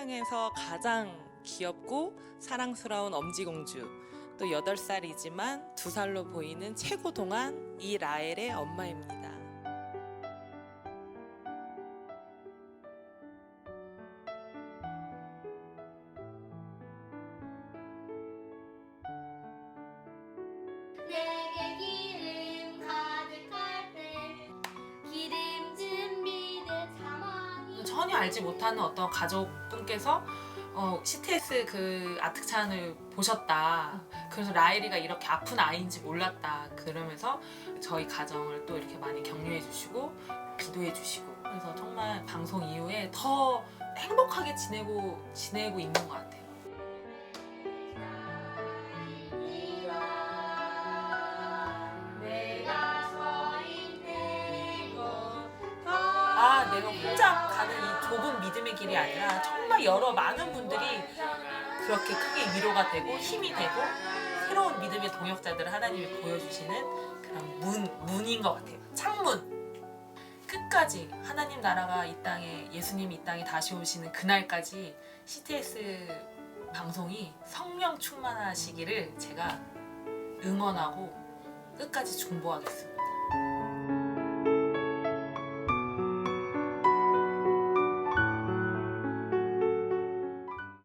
세상에서 가장 귀엽고 사랑스러운 엄지공주 또 8살이지만 2살로 보이는 최고 동안 이 라엘의 엄마입니다. 전혀 알지 못하는 어떤 가족분께서 어, CTS 그 아특찬을 보셨다. 그래서 라일이가 이렇게 아픈 아이인지 몰랐다. 그러면서 저희 가정을 또 이렇게 많이 격려해 주시고 기도해 주시고 그래서 정말 방송 이후에 더 행복하게 지내고 지내고 있는 것 같아요. 아, 내가 혼자 가는 이 좁은 믿음의 길이 아니라 정말 여러 많은 분들이 그렇게 크게 위로가 되고 힘이 되고 새로운 믿음의 동역자들을 하나님이 보여주시는 그런 문, 문인 것 같아요. 창문. 끝까지 하나님 나라가 이 땅에 예수님이 이 땅에 다시 오시는 그날까지 CTS 방송이 성령 충만하시기를 제가 응원하고 끝까지 중보하겠습니다.